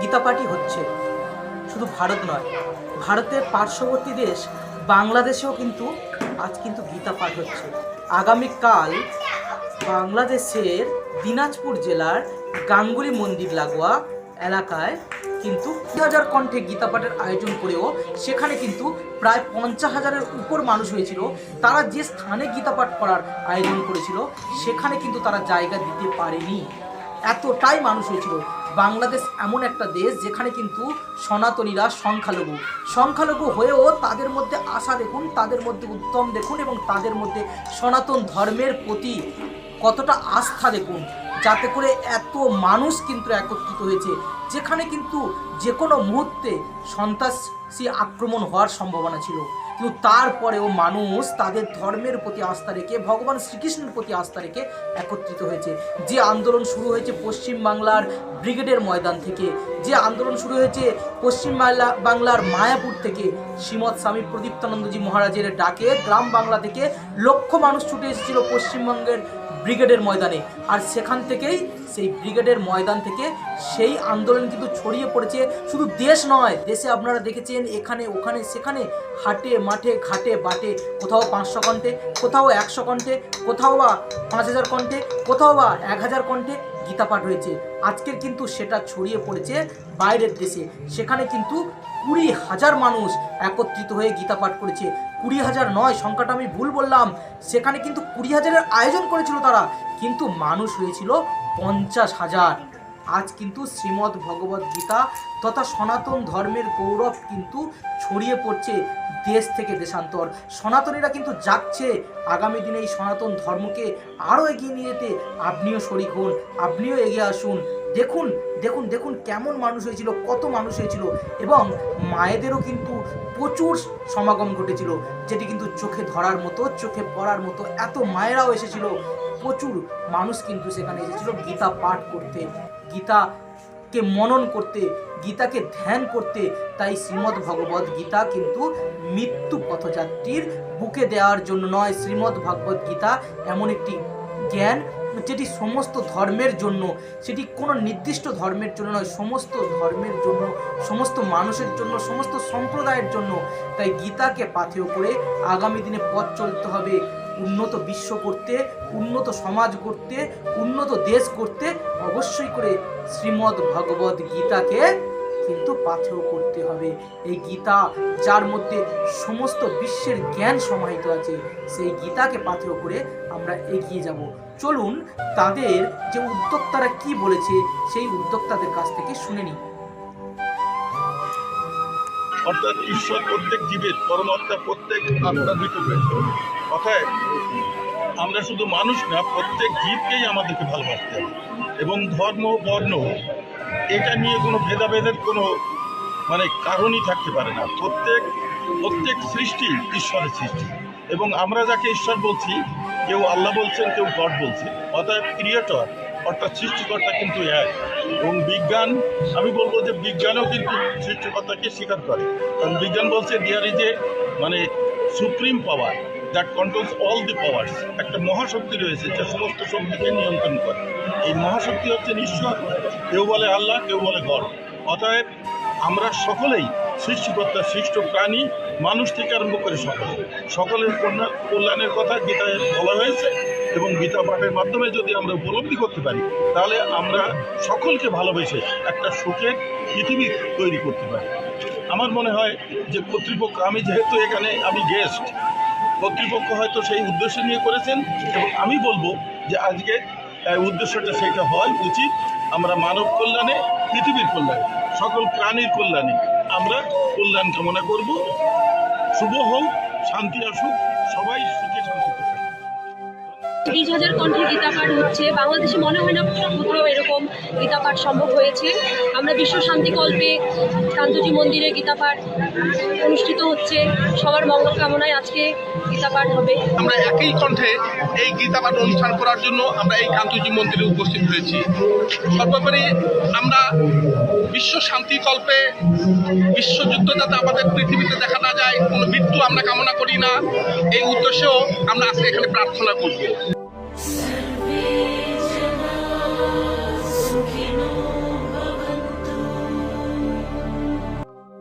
গীতাপাঠই হচ্ছে। শুধু ভারত নয়, ভারতের পার্শ্ববর্তী দেশ বাংলাদেশেও কিন্তু আজ কিন্তু গীতা পাঠ হচ্ছে। আগামীকাল বাংলাদেশের দিনাজপুর জেলার গাঙ্গুলি মন্দির লাগোয়া এলাকায় কিন্তু দু হাজার কণ্ঠে গীতা পাঠের আয়োজন করেও সেখানে কিন্তু প্রায় পঞ্চাশ হাজারের উপর মানুষ হয়েছিল। তারা যে স্থানে গীতা পাঠ করার আয়োজন করেছিল, সেখানে কিন্তু তারা জায়গা দিতে পারেনি। এতটাই মানুষ হয়েছিল। বাংলাদেশ এমন একটা দেশ যেখানে কিন্তু সনাতনীরা সংখ্যালঘু। সংখ্যালঘু হয়েও তাদের মধ্যে আশা দেখুন, তাদের মধ্যে উত্তম দেখুন এবং তাদের মধ্যে সনাতন ধর্মের প্রতি কতটা আস্থা দেখুন। যাতে করে এত মানুষ কিন্তু একত্রিত হয়েছে। যেখানে কিন্তু যে কোনো মুহূর্তে সন্ত্রাসী আক্রমণ হওয়ার সম্ভাবনা ছিল। কিন্তু তারপরেও মানুষ তাদের ধর্মের প্রতি আস্থা রেখে, ভগবান শ্রীকৃষ্ণের প্রতি আস্থা রেখে একত্রিত হয়েছে। যে আন্দোলন শুরু হয়েছে পশ্চিম বাংলার ব্রিগেডের ময়দান থেকে, যে আন্দোলন শুরু হয়েছে পশ্চিম বাংলা বাংলার মায়াপুর থেকে, শ্রীমৎ স্বামী প্রদীপ্তানন্দজি মহারাজের ডাকে গ্রাম বাংলা থেকে লক্ষ মানুষ ছুটে এসেছিল পশ্চিমবঙ্গের ব্রিগেডের ময়দানে। আর সেখান থেকেই সেই ব্রিগেডের ময়দান থেকে সেই আন্দোলন কিন্তু ছড়িয়ে পড়েছে। শুধু দেশ নয়, দেশে আপনারা দেখেছেন এখানে, ওখানে, সেখানে হাটে, মাঠে, ঘাটে, বাটে, কোথাও পাঁচশো কণ্ঠে, কোথাও একশো কণ্ঠে, কোথাও বা পাঁচ হাজার কণ্ঠে, কোথাও বা এক হাজার কণ্ঠে গীতা পাঠ হয়েছে আজকের কিন্তু সেটা ছড়িয়ে পড়েছে বাইরের দেশে। সেখানে কিন্তু কুড়ি হাজার মানুষ একত্রিত হয়ে গীতা পাঠ করেছে। কুড়ি হাজার নয়, সংখ্যাটা আমি ভুল বললাম। সেখানে কিন্তু কুড়ি হাজারের আয়োজন করেছিল তারা। কিন্তু মানুষ হয়েছিল পঞ্চাশ হাজার। আজ কিন্তু শ্রীমদ্ ভগবত গীতা তথা সনাতন ধর্মের গৌরব কিন্তু ছড়িয়ে পড়ছে দেশ থেকে দেশান্তর। সনাতনীরা কিন্তু যাচ্ছে। আগামী দিনে এই সনাতন ধর্মকে আরও এগিয়ে নিয়ে যেতে। আপনিও শরিক হন, আপনিও এগিয়ে আসুন। দেখুন দেখুন দেখুন কেমন মানুষ হয়েছিল, কত মানুষ হয়েছিল এবং মায়েদেরও কিন্তু প্রচুর সমাগম ঘটেছিল, যেটি কিন্তু চোখে ধরার মতো, চোখে পড়ার মতো, এত মায়েরাও এসেছিল। প্রচুর মানুষ কিন্তু সেখানে এসেছিল, গীতা পাঠ করতে। গীতাকে মনন করতে, গীতাকে ধ্যান করতে, তাই শ্রীমদ্ ভগবত গীতা কিন্তু মৃত্যু পথযাত্রীর বুকে দেওয়ার জন্য নয়। শ্রীমদ্ ভগবত গীতা এমন একটি জ্ঞান যেটি সমস্ত ধর্মের জন্য, সেটি কোনো নির্দিষ্ট ধর্মের জন্য নয়, সমস্ত ধর্মের জন্য, সমস্ত মানুষের জন্য, সমস্ত সম্প্রদায়ের জন্য। তাই গীতাকে পাথেয় করে আগামী দিনে পথ চলতে হবে। উন্নত বিশ্ব করতে, উন্নত সমাজ করতে, উন্নত দেশ করতে অবশ্যই করে শ্রীমদ্ ভগবত গীতাকে কিন্তু পাথেয় করতে হবে। এই গীতা যার মধ্যে সমস্ত বিশ্বের জ্ঞান সমাহিত আছে, সেই গীতাকে পাথেয় করে আমরা এগিয়ে যাব। চলুন তাদের যে উদ্যোক্তারা কি বলেছে, সেই উদ্যোক্তাদের কাছ থেকে শুনে নিই। অর্থাৎ ঈশ্বর প্রত্যেক জীবের, পরমাত্মা প্রত্যেক আত্মার ভিতরে কথায় আমরা শুধু মানুষ না, প্রত্যেক জীবকেই আমাদেরকে ভালোবাসতে হবে। এবং ধর্ম বর্ণ, এটা নিয়ে কোনো ভেদাভেদের কোনো মানে কারণই থাকতে পারে না। প্রত্যেক প্রত্যেক সৃষ্টি ঈশ্বরের সৃষ্টি। এবং আমরা যাকে ঈশ্বর বলছি, কেউ আল্লাহ বলছেন, কেউ গড বলছেন অর্থাৎ ক্রিয়েটর অর্থাৎ সৃষ্টিকর্তা কিন্তু এক। এবং বিজ্ঞান, আমি বলব যে বিজ্ঞানও কিন্তু সৃষ্টিকর্তাকে স্বীকার করে। কারণ বিজ্ঞান বলছে ডিয়ার এ মানে supreme power that controls all the powers একটা মহাশক্তি রয়েছে যা সমস্ত শক্তিকে নিয়ন্ত্রণ করে। এই মহাশক্তি হচ্ছে ঈশ্বর কেউ বলে আল্লাহ, কেউ বলে গড। অতএব আমরা সকলেই সৃষ্টিকর্তার সৃষ্ট প্রাণী, মানুষ থেকে আরম্ভ করে সকলে। সকলের কল্যাণের কথা গীতায় বলা হয়েছে এবং গীতা পাঠের মাধ্যমে যদি আমরা উপলব্ধি করতে পারি, তাহলে আমরা সকলকে ভালোবেসে একটা সুখের পৃথিবী তৈরি করতে পারি। আমার মনে হয় যে কর্তৃপক্ষ, আমি যেহেতু এখানে, আমি গেস্ট কর্তৃপক্ষ হয়তো সেই উদ্দেশ্য নিয়ে করেছেন এবং আমি বলব যে আজকে উদ্দেশ্যটা সেটা হয় উচিত। আমরা মানব কল্যাণে, পৃথিবীর কল্যাণে, সকল প্রাণীর কল্যাণে আমরা কল্যাণ কামনা করব। শুভ হোক, শান্তি আসুক, সবাই সুখে শান্তিতে। বিশ হাজার কণ্ঠে গীতা পাঠ হচ্ছে। বাংলাদেশে মনে হয় না কোথাও এরকম গীতা পাঠ সম্ভব হয়েছে। আমরা বিশ্ব শান্তিকল্পে কান্তজি মন্দিরে গীতা পাঠ অনুষ্ঠিত হচ্ছে। সবার মঙ্গল কামনায় আজকে গীতা পাঠ হবে। আমরা একই কণ্ঠে এই গীতা পাঠ অনুষ্ঠান করার জন্য আমরা এই কান্তজি মন্দিরে উপস্থিত হয়েছি। সর্বোপরি আমরা বিশ্ব শান্তিকল্পে বিশ্বযুদ্ধ যাতে আমাদের পৃথিবীতে দেখা না যায়, কোনো মৃত্যু আমরা কামনা করি না। এই উদ্দেশ্যেও আমরা আজকে এখানে প্রার্থনা করব।